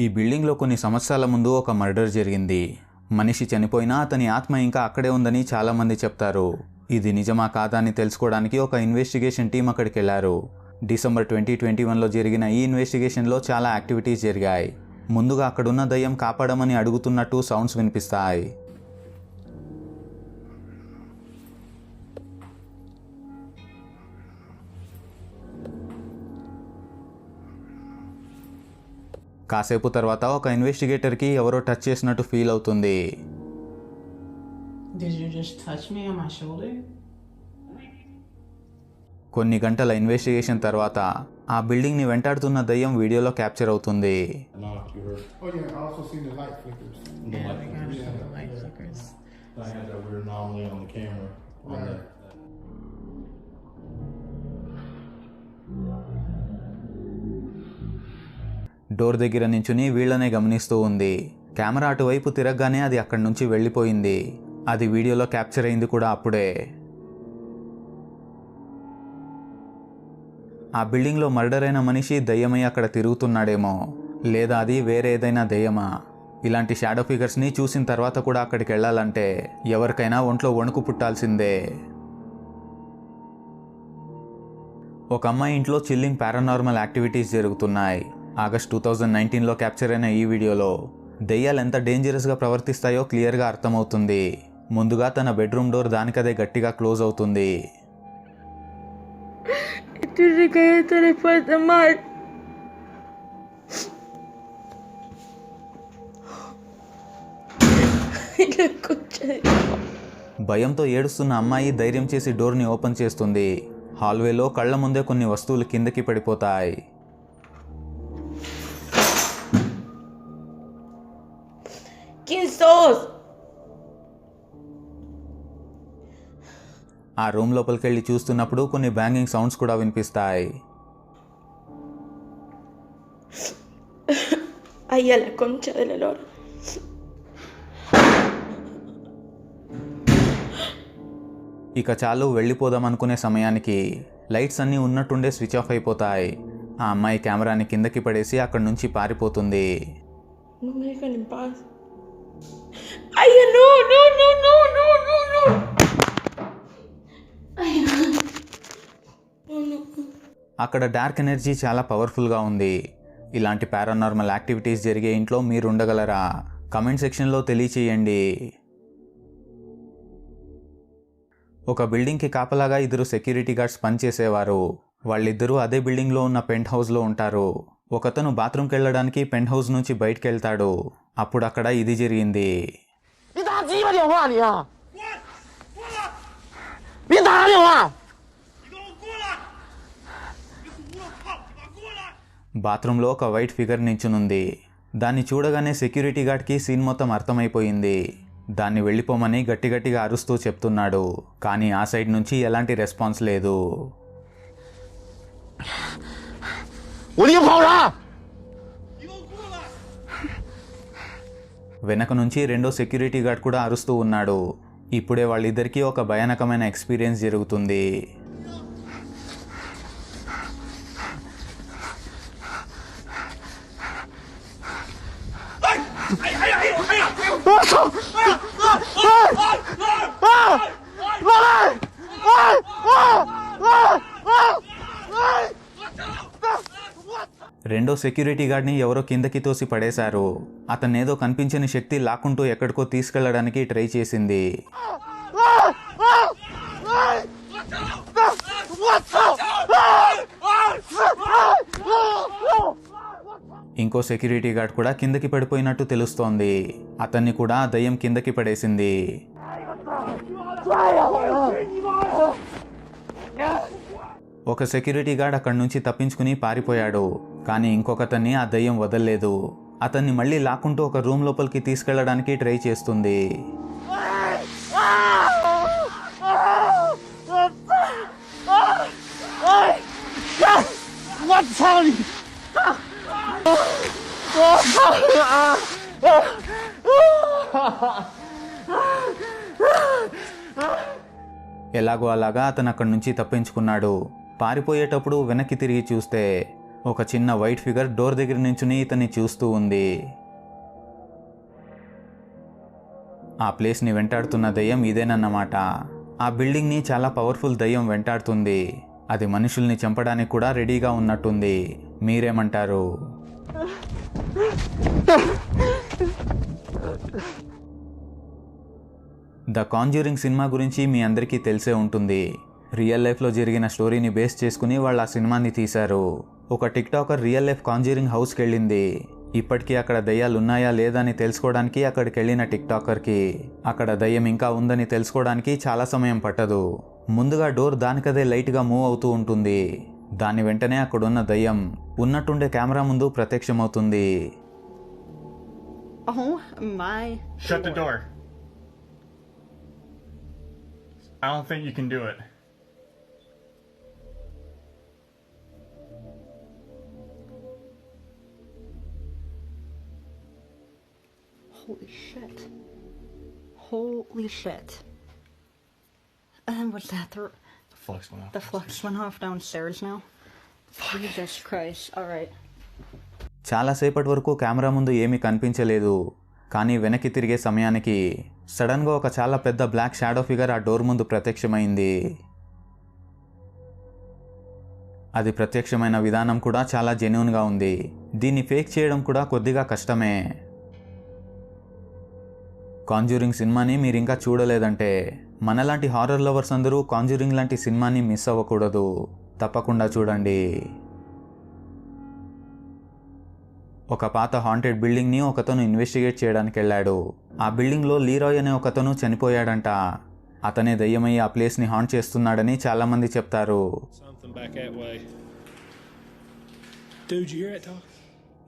ఈ బిల్డింగ్లో కొన్ని సంవత్సరాల ముందు ఒక మర్డర్ జరిగింది. మనిషి చనిపోయినా అతని ఆత్మ ఇంకా అక్కడే ఉందని చాలామంది చెప్తారు. ఇది నిజమా కాదా అని తెలుసుకోవడానికి ఒక ఇన్వెస్టిగేషన్ టీం అక్కడికి వెళ్ళారు డిసెంబర్ ట్వంటీ ట్వంటీ వన్లో జరిగిన ఈ ఇన్వెస్టిగేషన్లో చాలా యాక్టివిటీస్ జరిగాయి. ముందుగా అక్కడున్న దయ్యం కాపాడమని అడుగుతున్నట్టు సౌండ్స్ వినిపిస్తాయి. కాసేపు తర్వాత ఒక ఇన్వెస్టిగేటర్కి ఎవరో టచ్ చేసినట్టు ఫీల్ అవుతుంది. కొన్ని గంటల ఇన్వెస్టిగేషన్ తర్వాత ఆ బిల్డింగ్ని వెంటాడుతున్న దయ్యం వీడియోలో క్యాప్చర్ అవుతుంది. డోర్ దగ్గర నించుని వీళ్ళనే గమనిస్తూ ఉంది. కెమెరా అటువైపు తిరగగానే అది అక్కడి నుంచి వెళ్ళిపోయింది. అది వీడియోలో క్యాప్చర్ అయింది కూడా అప్పుడే. ఆ బిల్డింగ్లో మర్డర్ అయిన మనిషి దయ్యమై అక్కడ తిరుగుతున్నాడేమో. లేదా అది వేరే ఏదైనా దయ్యమా? ఇలాంటి షాడో ఫిగర్స్ని చూసిన తర్వాత కూడా అక్కడికి వెళ్ళాలంటే ఎవరికైనా ఒంట్లో వణుకు పుట్టాల్సిందే. ఒక అమ్మాయి ఇంట్లో చిల్లింగ్ పారానార్మల్ యాక్టివిటీస్ జరుగుతున్నాయి. ఆగస్ట్ టూ థౌజండ్ నైన్టీన్లో క్యాప్చర్ అయిన ఈ వీడియోలో దెయ్యాలు ఎంత డేంజరస్గా ప్రవర్తిస్తాయో క్లియర్గా అర్థమవుతుంది. ముందుగా తన బెడ్రూమ్ డోర్ దానికదే గట్టిగా క్లోజ్ అవుతుంది. భయంతో ఏడుస్తున్న అమ్మాయి ధైర్యం చేసి డోర్ని ఓపెన్ చేస్తుంది. హాల్వేలో కళ్ళ ముందే కొన్ని వస్తువులు కిందకి పడిపోతాయి. ¿Quién sos? ఆ రూమ్ లోపలికి వెళ్ళి చూస్తున్నప్పుడు కొన్ని బ్యాంగింగ్ సౌండ్స్ కూడా వినిపిస్తాయి la lora. ఇక చాలు వెళ్ళిపోదాం అనుకునే సమయానికి లైట్స్ అన్నీ ఉన్నట్టుండే స్విచ్ ఆఫ్ అయిపోతాయి ఆ అమ్మాయి కెమెరాని కిందకి పడేసి అక్కడి నుంచి పారిపోతుంది No, no, no, no. Ay, no. No, no. అక్కడ డార్క్ ఎనర్జీ చాలా పవర్ఫుల్గా ఉంది ఇలాంటి పారానార్మల్ యాక్టివిటీస్ జరిగే ఇంట్లో మీరు ఉండగలరా కమెంట్ సెక్షన్లో తెలియచేయండి ఒక బిల్డింగ్కి కాపలాగా ఇద్దరు సెక్యూరిటీ గార్డ్స్ పనిచేసేవారు వాళ్ళిద్దరూ అదే బిల్డింగ్లో ఉన్న పెంట్ హౌస్లో ఉంటారు ఒకతను బాత్రూమ్కి వెళ్ళడానికి పెంట్ హౌస్ నుంచి బయటకు వెళ్తాడు అప్పుడు అక్కడ ఇది జరిగింది. బాత్రూంలో ఒక వైట్ ఫిగర్ నించునుంది. దాన్ని చూడగానే సెక్యూరిటీ గార్డ్కి సీన్ మొత్తం అర్థమైపోయింది. దాన్ని వెళ్ళిపోమని గట్టి గట్టిగా అరుస్తూ చెప్తున్నాడు. కానీ ఆ సైడ్ నుంచి ఎలాంటి రెస్పాన్స్ లేదు. ఉలిగి వెనక నుంచి రెండో సెక్యూరిటీ గార్డ్ కూడా అరుస్తూ ఉన్నాడు ఇప్పుడే వాళ్ళిద్దరికీ ఒక భయానకమైన ఎక్స్పీరియన్స్ జరుగుతుంది Ah! రెండో సెక్యూరిటీ గార్డ్ని ఎవరో కిందకి తోసి పడేశారు. అతన్నేదో కనిపించని శక్తి లాక్కుంటూ ఎక్కడికో తీసుకెళ్ళడానికి ట్రై చేసింది. ఇంకో సెక్యూరిటీ గార్డ్ కూడా కిందకి పడిపోయినట్టు తెలుస్తోంది. అతన్ని కూడా దయ్యం కిందకి పడేసింది. ఒక సెక్యూరిటీ గార్డ్ అక్కడి నుంచి తప్పించుకుని పారిపోయాడు. కానీ ఇంకొకతన్ని ఆ దయ్యం వదలలేదు. అతన్ని మళ్ళీ లాక్కుంటూ ఒక రూమ్ లోపలికి తీసుకెళ్ళడానికి ట్రై చేస్తుంది. ఎలాగో అలాగా అతను అక్కడి నుంచి తప్పించుకున్నాడు. పారిపోయేటప్పుడు వెనక్కి తిరిగి చూస్తే ఒక చిన్న వైట్ ఫిగర్ డోర్ దగ్గర నించుని ఇతన్ని చూస్తూ ఉంది. ఆ ప్లేస్ని వెంటాడుతున్న దయ్యం ఇదేనన్నమాట. ఆ బిల్డింగ్ని చాలా పవర్ఫుల్ దయ్యం వెంటాడుతుంది. అది మనుషుల్ని చంపడానికి కూడా రెడీగా ఉన్నట్టుంది. మీరేమంటారు? ద కాంజ్యూరింగ్ సినిమా గురించి మీ అందరికీ తెలిసే ఉంటుంది. రియల్ లైఫ్లో జరిగిన స్టోరీని బేస్ చేసుకుని వాళ్ళు ఆ సినిమాని తీశారు ఒక TikToker real life conjuring హౌస్కి వెళ్ళింది ఇప్పటికీ అక్కడ దయ్యాలు ఉన్నాయా లేదా అని తెలుసుకోవడానికి అక్కడికి వెళ్ళిన టిక్ టాకర్కి అక్కడ దయ్యం ఇంకా ఉందని తెలుసుకోవడానికి చాలా సమయం పట్టదు ముందుగా డోర్ దానికదే లైట్గా మూవ్ అవుతూ ఉంటుంది దాని వెంటనే అక్కడున్న దయ్యం ఉన్నట్టుండే కెమెరా ముందు ప్రత్యక్షమవుతుంది Oh my. Shut the door. I don't think you can do it. Holy shit. Holy shit. And what's that? The, The flux went off. the flux went off downstairs now? Jesus Christ. Alright. చాలాసేపటి వరకు camera ముందు ఏమీ కనిపించలేదు కానీ వెనక్కి తిరిగే సమయానికి సడన్గా ఒక చాలా పెద్ద బ్లాక్ షాడో ఫిగర్ ఆ డోర్ ముందు ప్రత్యక్షమైంది అది ప్రత్యక్షమైన విధానం కూడా చాలా జెన్యున్గా ఉంది దీన్ని ఫేక్ చేయడం కూడా కొద్దిగా కష్టమే కాంజ్యూరింగ్ సినిమాని మీరు ఇంకా చూడలేదంటే మనలాంటి హారర్ లవర్స్ అందరూ కాంజ్యూరింగ్ లాంటి సినిమాని మిస్ అవ్వకూడదు. తప్పకుండా చూడండి. ఒక పాత హాంటెడ్ బిల్డింగ్ని ఒకతను ఇన్వెస్టిగేట్ చేయడానికి వెళ్ళాడు. ఆ బిల్డింగ్లో లీరాయ్ అనే ఒకతను చనిపోయాడంట. అతనే దయ్యమై ఆ ప్లేస్ని హాంట్ చేస్తున్నాడని చాలామంది చెప్తారు?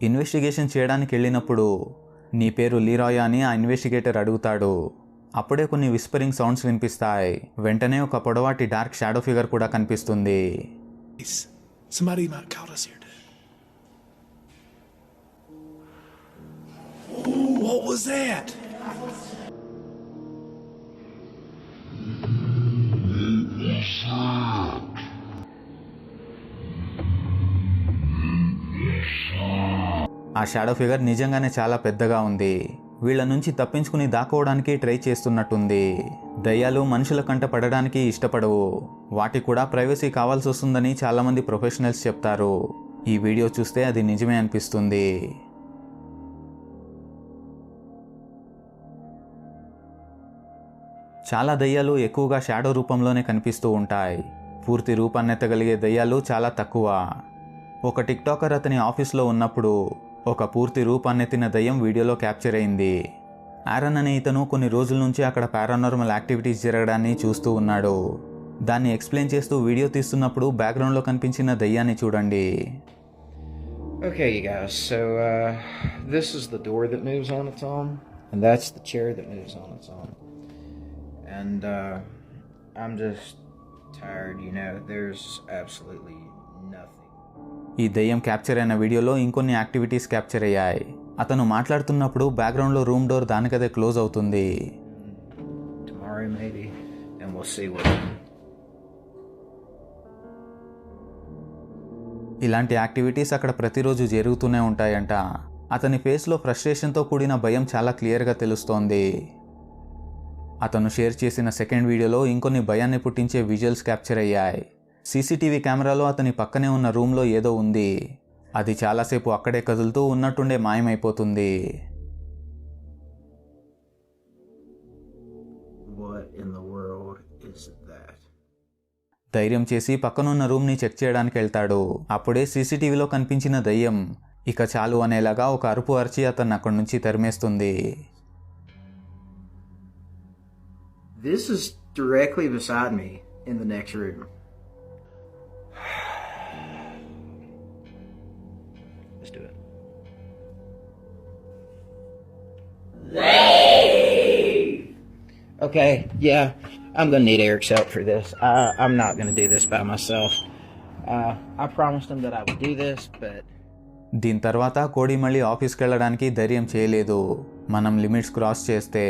ఇన్వెస్టిగేషన్ చేయడానికి వెళ్ళినప్పుడు నీ పేరు లీరాయ్ అని ఆ ఇన్వెస్టిగేటర్ అడుగుతాడు. అప్పుడే కొన్ని విస్పరింగ్ సౌండ్స్ వినిపిస్తాయి. వెంటనే ఒక పొడవాటి డార్క్ షాడో ఫిగర్ కూడా కనిపిస్తుంది. What was that? ఆ షాడో ఫిగర్ నిజంగానే చాలా పెద్దగా ఉంది. వీళ్ళ నుంచి తప్పించుకుని దాక్కోవడానికి ట్రై చేస్తున్నట్టుంది. దయ్యాలు మనుషుల కంట పడడానికి ఇష్టపడవు. వాటికి కూడా ప్రైవసీ కావాల్సి వస్తుందని చాలామంది ప్రొఫెషనల్స్ చెప్తారు. ఈ వీడియో చూస్తే అది నిజమే అనిపిస్తుంది. చాలా దయ్యాలు ఎక్కువగా షాడో రూపంలోనే కనిపిస్తూ ఉంటాయి. పూర్తి రూపాన్నెత్తగలిగే దయ్యాలు చాలా తక్కువ. ఒక టిక్టాకర్ అతని ఆఫీస్లో ఉన్నప్పుడు ఒక పూర్తి రూపాన్నెత్తిన దయ్యం వీడియోలో క్యాప్చర్ అయింది ఆరన్ అనే ఇతను కొన్ని రోజుల నుంచి అక్కడ పారానార్మల్ యాక్టివిటీస్ జరగడాన్ని చూస్తూ ఉన్నాడు దాన్ని ఎక్స్ప్లెయిన్ చేస్తూ వీడియో తీస్తున్నప్పుడు బ్యాక్గ్రౌండ్లో కనిపించిన దయ్యాన్ని చూడండి Okay, you guys, so uh, this is the door that moves on its own, and that's the chair that moves on its own. And uh, I'm just tired, you know, there's absolutely. ఈ దయ్యం capture అయిన వీడియోలో ఇంకొన్ని activities capture అయ్యాయి. అతను మాట్లాడుతున్నప్పుడు బ్యాక్గ్రౌండ్లో room door దానికదే క్లోజ్ అవుతుంది. ఇలాంటి యాక్టివిటీస్ అక్కడ ప్రతిరోజు జరుగుతూనే ఉంటాయంట. అతని ఫేస్లో ఫ్రస్ట్రేషన్తో కూడిన భయం చాలా క్లియర్గా తెలుస్తోంది. అతను షేర్ చేసిన సెకండ్ వీడియోలో ఇంకొన్ని భయాన్ని పుట్టించే విజువల్స్ క్యాప్చర్ అయ్యాయి. సీసీటీవీ కెమెరాలో అతని పక్కనే ఉన్న రూమ్లో ఏదో ఉంది అది చాలాసేపు అక్కడే కదులుతూ ఉన్నట్టుండే మాయమైపోతుంది? ధైర్యం చేసి పక్కనున్న రూమ్ని చెక్ చేయడానికి వెళ్తాడు అప్పుడే సీసీటీవీలో కనిపించిన దయ్యం ఇక చాలు అనేలాగా ఒక అరుపు అరిచి అతన్ని అక్కడి నుంచి తరిమేస్తుంది This is directly beside me in the next room. Okay, yeah, I'm gonna need Eric's help for this. I, I'm not gonna do this by myself. Uh, I promised him that I would do this, but దీని తర్వాత కోడి మళ్ళీ ఆఫీస్కి వెళ్ళడానికి ధైర్యం చేయలేదు మనం limits cross చేస్తే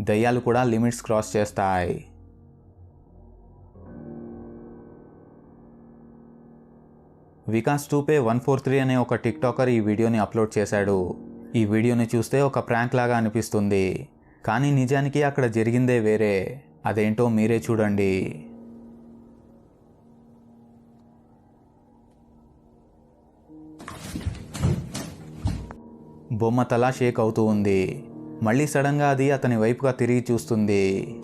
దయ్యాలు కూడా లిమిట్స్ క్రాస్ చేస్తాయి Vikas Tupe one four three అనే ఒక టిక్టాకర్ ఈ వీడియోని అప్లోడ్ చేశాడు ఈ వీడియోని చూస్తే ఒక ప్రాంక్ లాగా అనిపిస్తుంది. కానీ నిజానికి అక్కడ జరిగిందే వేరే. అదేంటో మీరే చూడండి. బొమ్మ తల షేక్ అవుతూ ఉంది. మళ్ళీ సడన్గా అది అతని వైపుగా తిరిగి చూస్తుంది.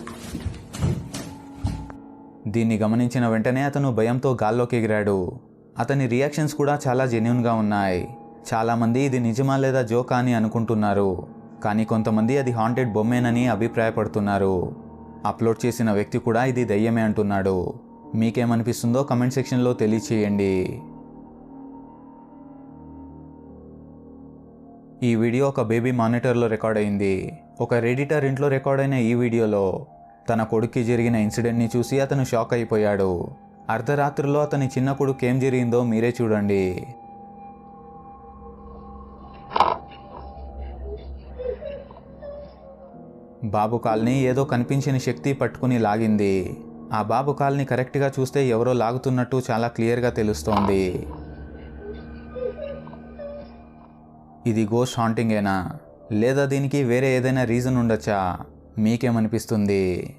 దీన్ని గమనించిన వెంటనే అతను భయంతో గాల్లోకి ఎగిరాడు. అతని రియాక్షన్స్ కూడా చాలా జెన్యున్గా ఉన్నాయి. చాలామంది ఇది నిజమా లేదా జోకా అని అనుకుంటున్నారు. కానీ కొంతమంది అది హాంటెడ్ బొమ్మేనని అభిప్రాయపడుతున్నారు. అప్లోడ్ చేసిన వ్యక్తి కూడా ఇది దయ్యమే అంటున్నాడు. మీకేమనిపిస్తుందో కమెంట్ సెక్షన్లో తెలియచేయండి. ఈ వీడియో ఒక బేబీ మానిటర్లో రికార్డ్ అయింది. ఒక రెడిటర్ ఇంట్లో రికార్డ్ అయిన ఈ వీడియోలో తన కొడుక్కి జరిగిన ఇన్సిడెంట్ని చూసి అతను షాక్ అయిపోయాడు. అర్ధరాత్రిలో అతని చిన్న కొడుకు ఏం జరిగిందో మీరే చూడండి. బాబు కాల్ని ఏదో కనిపించని శక్తి పట్టుకుని లాగింది. ఆ బాబు కాల్ని కరెక్ట్గా చూస్తే ఎవరో లాగుతున్నట్టు చాలా క్లియర్గా తెలుస్తోంది. ఇది గోస్ట్ హాంటింగేనా? లేదా దీనికి వేరే ఏదైనా రీజన్ ఉండొచ్చా? మీకేమనిపిస్తుంది?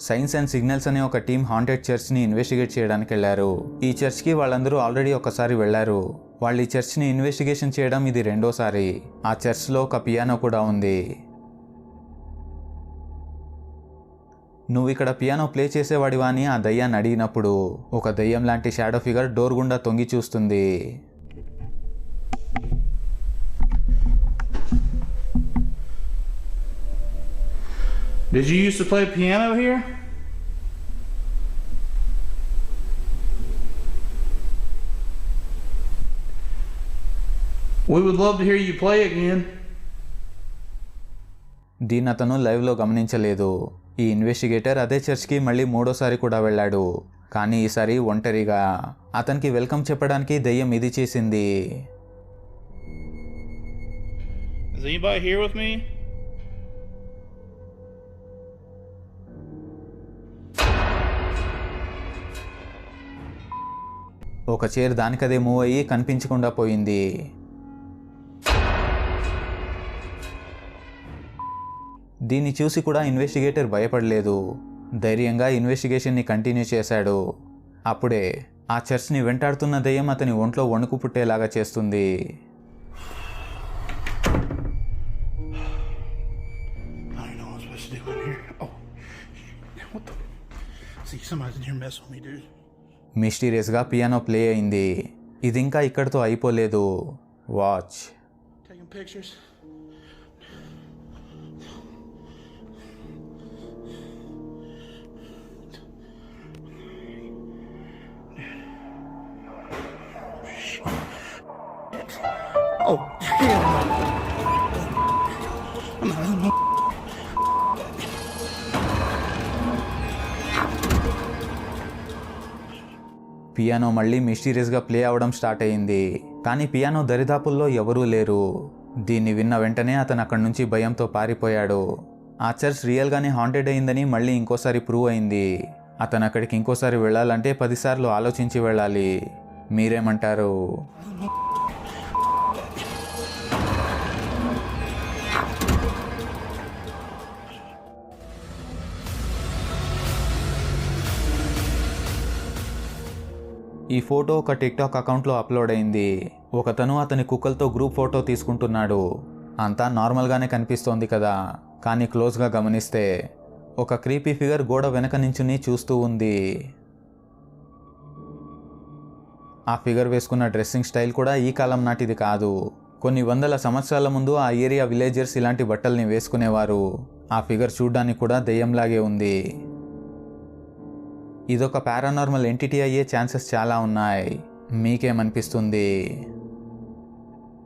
సైన్స్ అండ్ సిగ్నల్స్ అనే ఒక టీం హాంటెడ్ చర్చ్ని ఇన్వెస్టిగేట్ చేయడానికి వెళ్ళారు. ఈ చర్చ్కి వాళ్ళందరూ ఆల్రెడీ ఒకసారి వెళ్ళారు. వాళ్ళు ఈ చర్చ్ని ఇన్వెస్టిగేషన్ చేయడం ఇది రెండోసారి. ఆ చర్చ్లో ఒక పియానో కూడా ఉంది. నువ్వు ఇక్కడ పియానో ప్లే చేసేవాడివా అని ఆ దయ్యాన్ని అడిగినప్పుడు ఒక దయ్యం లాంటి షాడో ఫిగర్ డోర్ గుండా తొంగి చూస్తుంది. Did you used to play piano here? We would love to hear you play again. దీన్ని అతను లైవ్లో గమనించలేదు ఈ ఇన్వెస్టిగేటర్ అదే చర్చ్కి మళ్ళీ మూడోసారి కూడా వెళ్ళాడు కానీ ఈసారి ఒంటరిగా అతనికి వెల్కమ్ చెప్పడానికి దయ్యం ఇది చేసింది Is anybody here with me? ఒక చైర్ దానికదే మూవ్ అయ్యి కనిపించకుండా పోయింది. దీన్ని చూసి కూడా ఇన్వెస్టిగేటర్ భయపడలేదు. ధైర్యంగా ఇన్వెస్టిగేషన్ని కంటిన్యూ చేశాడు. అప్పుడే ఆ చర్చ్ని వెంటాడుతున్న దయ్యం అతని ఒంట్లో వణుకు పుట్టేలాగా చేస్తుంది. In here. Oh, somebody's in here messing with me, dude. మిస్టీరియస్గా పియానో ప్లే అయింది. ఇది ఇంకా ఇక్కడితో అయిపోలేదు. వాచ్. Oh, damn. పియానో మళ్ళీ మిస్టీరియస్గా ప్లే అవడం స్టార్ట్ అయింది కానీ పియానో దరిదాపుల్లో ఎవరూ లేరు. దీన్ని విన్న వెంటనే అతను అక్కడి నుంచి భయంతో పారిపోయాడు. ఆ చర్చ్ రియల్గానే హాంటెడ్ అయిందని మళ్ళీ ఇంకోసారి ప్రూవ్ అయింది. అతను అక్కడికి ఇంకోసారి వెళ్ళాలంటే పదిసార్లు ఆలోచించి వెళ్ళాలి. మీరేమంటారు? ఈ ఫోటో ఒక టిక్టాక్ అకౌంట్లో అప్లోడ్ అయింది. ఒకతను అతని కుక్కలతో గ్రూప్ ఫోటో తీసుకుంటున్నాడు. అంతా నార్మల్గానే కనిపిస్తోంది కదా. కానీ క్లోజ్గా గమనిస్తే ఒక క్రీపీ ఫిగర్ గోడ వెనక నించుని చూస్తూ ఉంది. ఆ ఫిగర్ వేసుకున్న డ్రెస్సింగ్ స్టైల్ కూడా ఈ కాలం నాటిది కాదు. కొన్ని వందల సంవత్సరాల ముందు ఆ ఏరియా విలేజర్స్ ఇలాంటి బట్టల్ని వేసుకునేవారు. ఆ ఫిగర్ చూడ్డానికి కూడా దెయ్యంలాగే ఉంది. ఇదొక పారానార్మల్ ఎంటిటీ అయ్యే ఛాన్సెస్ చాలా ఉన్నాయి. మీకేమనిపిస్తుంది?